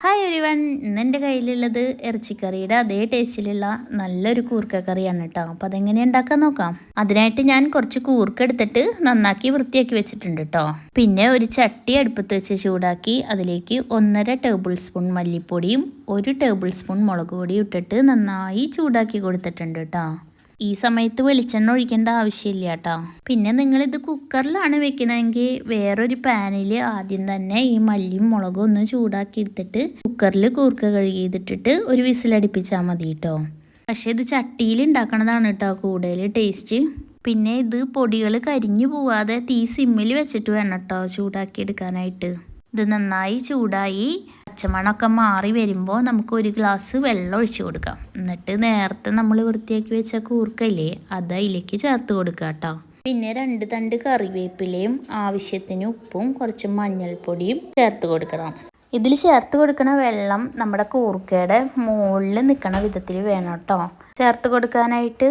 Hi ഒരു one ഇന്ന് എന്റെ കയ്യിലുള്ളത് ഇറച്ചിക്കറിയുടെ അതേ ടേസ്റ്റിലുള്ള നല്ലൊരു കൂർക്ക കറിയാണ് കേട്ടോ. അപ്പം അതെങ്ങനെ ഉണ്ടാക്കാൻ നോക്കാം? അതിനായിട്ട് ഞാൻ കുറച്ച് കൂർക്ക എടുത്തിട്ട് നന്നാക്കി വൃത്തിയാക്കി വെച്ചിട്ടുണ്ട് കേട്ടോ. പിന്നെ ഒരു ചട്ടി അടുപ്പത്ത് വെച്ച് ചൂടാക്കി അതിലേക്ക് ഒന്നര ടേബിൾ സ്പൂൺ മല്ലിപ്പൊടിയും ഒരു ടേബിൾ സ്പൂൺ മുളക് പൊടിയും ഇട്ടിട്ട് നന്നായി ചൂടാക്കി കൊടുത്തിട്ടുണ്ട് കേട്ടോ. ഈ സമയത്ത് വെളിച്ചെണ്ണ ഒഴിക്കേണ്ട ആവശ്യമില്ല കേട്ടോ പിന്നെ നിങ്ങളിത് കുക്കറിലാണ് വെക്കണമെങ്കിൽ വേറൊരു പാനിൽ ആദ്യം തന്നെ ഈ മല്ലിയും മുളകും ഒന്ന് ചൂടാക്കി എടുത്തിട്ട് കുക്കറിൽ കൂർക്ക കഴുകിയിട്ടിട്ട് ഒരു വിസിലടിപ്പിച്ചാൽ മതി കേട്ടോ പക്ഷേ ഇത് ചട്ടിയിൽ ഉണ്ടാക്കണതാണ് കേട്ടോ കൂടുതൽ ടേസ്റ്റ്. പിന്നെ ഇത് പൊടികൾ കരിഞ്ഞു പോവാതെ തീ സിമ്മിൽ വെച്ചിട്ട് വേണം കേട്ടോ ചൂടാക്കി എടുക്കാനായിട്ട് ഇത് നന്നായി ചൂടായി പച്ചമണമൊക്കെ മാറി വരുമ്പോൾ നമുക്ക് ഒരു ഗ്ലാസ് വെള്ളം ഒഴിച്ചു കൊടുക്കാം. എന്നിട്ട് നേരത്തെ നമ്മൾ വൃത്തിയാക്കി വെച്ച കൂർക്കയില്ലേ അത് അതിലേക്ക് ചേർത്ത് കൊടുക്കുക കേട്ടോ. പിന്നെ രണ്ട് തണ്ട് കറിവേപ്പിലയും ആവശ്യത്തിന് ഉപ്പും കുറച്ച് മഞ്ഞൾപ്പൊടിയും ചേർത്ത് കൊടുക്കണം. ഇതിൽ ചേർത്ത് കൊടുക്കുന്ന വെള്ളം നമ്മുടെ കൂർക്കയുടെ മുകളിൽ നിൽക്കണ വിധത്തിൽ വേണം കേട്ടോ. ചേർത്ത് കൊടുക്കാനായിട്ട്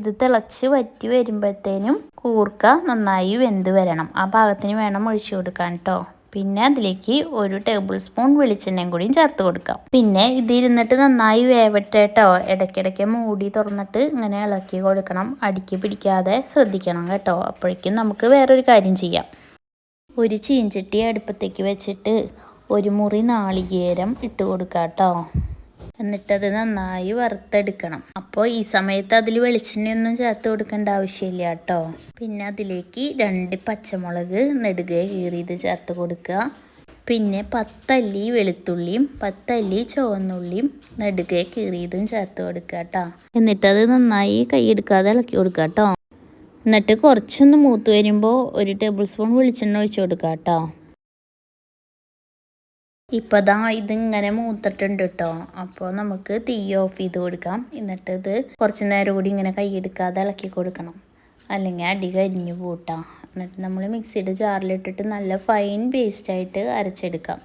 ഇത് തിളച്ച് വറ്റി വരുമ്പോഴത്തേനും കൂർക്ക നന്നായി വെന്ത് വരണം. ആ ഭാഗത്തിന് വേണം ഒഴിച്ചു കൊടുക്കാൻ കേട്ടോ. പിന്നെ അതിലേക്ക് ഒരു ടേബിൾ സ്പൂൺ വെളിച്ചെണ്ണയും കൂടിയും ചേർത്ത് കൊടുക്കാം. പിന്നെ ഇതിരുന്നിട്ട് നന്നായി വേവട്ടെ കേട്ടോ ഇടയ്ക്കിടയ്ക്ക് മൂടി തുറന്നിട്ട് ഇങ്ങനെ ഇളക്കി കൊടുക്കണം. അടിക്ക് പിടിക്കാതെ ശ്രദ്ധിക്കണം കേട്ടോ. അപ്പോഴേക്കും നമുക്ക് വേറൊരു കാര്യം ചെയ്യാം. ഒരു ചീഞ്ചട്ടി അടുപ്പത്തേക്ക് വെച്ചിട്ട് ഒരു മുറി നാളികേരം ഇട്ട് കൊടുക്കാം കേട്ടോ എന്നിട്ടത് നന്നായി വറുത്തെടുക്കണം. അപ്പോൾ ഈ സമയത്ത് അതിൽ വെളിച്ചെണ്ണയൊന്നും ചേർത്ത് കൊടുക്കേണ്ട ആവശ്യമില്ല കേട്ടോ. പിന്നെ അതിലേക്ക് രണ്ട് പച്ചമുളക് നെടുകെ കീറിയത് ചേർത്ത് കൊടുക്കുക. പിന്നെ പത്തല്ലി വെളുത്തുള്ളിയും പത്തല്ലി ചുവന്നുള്ളിയും നെടുകെ കീറിയതും ചേർത്ത് കൊടുക്കുക കേട്ടോ. എന്നിട്ടത് നന്നായി കൈയെടുക്കാതെ ഇളക്കി കൊടുക്കുക കേട്ടോ. എന്നിട്ട് കുറച്ചൊന്ന് മൂത്ത് വരുമ്പോൾ ഒരു ടേബിൾ സ്പൂൺ വെളിച്ചെണ്ണ ഒഴിച്ചു കൊടുക്കുക കേട്ടോ. ഇപ്പോൾ ദാ ഇതിങ്ങനെ മൂത്തിട്ടുണ്ട് കേട്ടോ അപ്പോൾ നമുക്ക് തീ ഓഫ് ചെയ്ത് കൊടുക്കാം. എന്നിട്ട് ഇത് കുറച്ച് നേരം കൂടി ഇങ്ങനെ കൈയെടുക്കാതെ ഇളക്കി കൊടുക്കണം. അല്ലെങ്കിൽ അടി കരിഞ്ഞു പൂട്ടാം. എന്നിട്ട് നമ്മൾ മിക്സിയുടെ ജാറിലിട്ടിട്ട് നല്ല ഫൈൻ പേസ്റ്റായിട്ട് അരച്ചെടുക്കാം.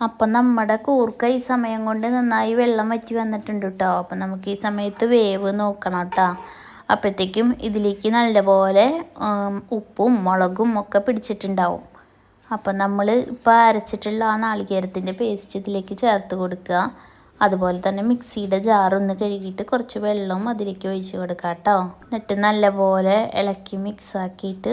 അപ്പം നമ്മുടെ കൂർക്ക ഈ സമയം കൊണ്ട് നന്നായി വെള്ളം വറ്റി വന്നിട്ടുണ്ട് കേട്ടോ അപ്പം നമുക്ക് ഈ സമയത്ത് വേവ് നോക്കണം കേട്ടോ അപ്പോഴത്തേക്കും ഇതിലേക്ക് നല്ലപോലെ ഉപ്പും മുളകും ഒക്കെ പിടിച്ചിട്ടുണ്ടാവും. അപ്പം നമ്മൾ ഇപ്പോൾ അരച്ചിട്ടുള്ള ആ നാളികേരത്തിന്റെ പേസ്റ്റ് ഇതിലേക്ക് ചേർത്ത് കൊടുക്കുക. അതുപോലെ തന്നെ മിക്സിയുടെ ജാറൊന്ന് കഴുകിയിട്ട് കുറച്ച് വെള്ളവും അതിലേക്ക് ഒഴിച്ച് കൊടുക്കുക കേട്ടോ. എന്നിട്ട് നല്ലപോലെ ഇളക്കി മിക്സാക്കിയിട്ട്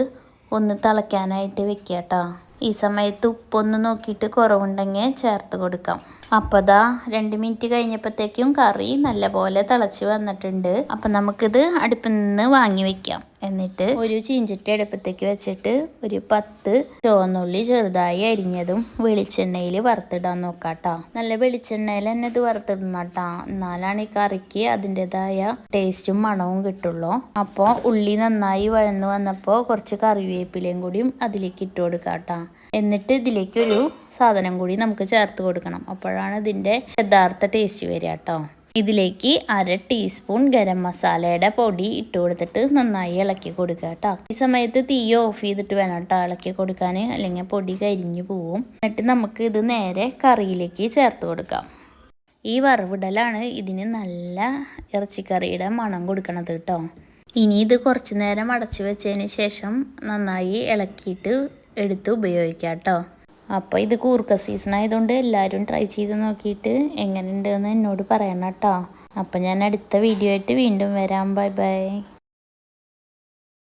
ഒന്ന് തിളയ്ക്കാനായിട്ട് വെക്കുക കേട്ടോ. ഈ സമയത്ത് ഉപ്പൊന്ന് നോക്കിയിട്ട് കുറവുണ്ടെങ്കിൽ ചേർത്ത് കൊടുക്കാം. അപ്പോൾ ദാ രണ്ട് മിനിറ്റ് കഴിഞ്ഞപ്പോഴത്തേക്കും കറി നല്ലപോലെ തിളച്ച് വന്നിട്ടുണ്ട്. അപ്പം നമുക്കിത് അടുപ്പിൽ നിന്ന് വാങ്ങി വെക്കാം. എന്നിട്ട് ഒരു ചീഞ്ചട്ടി അടുപ്പത്തേക്ക് വെച്ചിട്ട് ഒരു പത്ത് ചുവന്നുള്ളി ചെറുതായി അരിഞ്ഞതും വെളിച്ചെണ്ണയിൽ വറുത്തിടാൻ നോക്കാട്ടോ. നല്ല വെളിച്ചെണ്ണയിൽ തന്നെ ഇത് വറുത്തിടണം കേട്ടോ എന്നാലാണ് ഈ കറിക്ക് അതിന്റെതായ ടേസ്റ്റും മണവും കിട്ടുള്ളൂ. അപ്പോൾ ഉള്ളി നന്നായി വഴന്നു വന്നപ്പോൾ കുറച്ച് കറിവേപ്പിലയും കൂടിയും അതിലേക്ക് ഇട്ട് കൊടുക്കാട്ടോ. എന്നിട്ട് ഇതിലേക്ക് ഒരു സാധനം കൂടി നമുക്ക് ചേർത്ത് കൊടുക്കണം. അപ്പോഴാണ് ഇതിന്റെ യഥാർത്ഥ ടേസ്റ്റ് വരിക കേട്ടോ. ഇതിലേക്ക് അര ടീസ്പൂൺ ഗരം മസാലയുടെ പൊടി ഇട്ട് കൊടുത്തിട്ട് നന്നായി ഇളക്കി കൊടുക്കുക കേട്ടോ. ഈ സമയത്ത് തീ ഓഫ് ചെയ്തിട്ട് വേണം കേട്ടോ ഇളക്കി കൊടുക്കാൻ. അല്ലെങ്കിൽ പൊടി കരിഞ്ഞു പോവും. എന്നിട്ട് നമുക്ക് ഇത് നേരെ കറിയിലേക്ക് ചേർത്ത് കൊടുക്കാം. ഈ വറവിടലാണ് ഇതിന് നല്ല ഇറച്ചിക്കറിയുടെ മണം കൊടുക്കണത് കേട്ടോ. ഇനി ഇത് കുറച്ച് നേരം അടച്ചു വെച്ചതിന് ശേഷം നന്നായി ഇളക്കിയിട്ട് എടുത്ത് ഉപയോഗിക്കാം കേട്ടോ. അപ്പോൾ ഇത് കൂർക്ക സീസൺ ആയതുകൊണ്ട് എല്ലാവരും ട്രൈ ചെയ്ത് നോക്കിയിട്ട് എങ്ങനെയുണ്ടെന്ന് എന്നോട് പറയണം കേട്ടോ. അപ്പോൾ ഞാൻ അടുത്ത വീഡിയോ ആയിട്ട് വീണ്ടും വരാം. Bye bye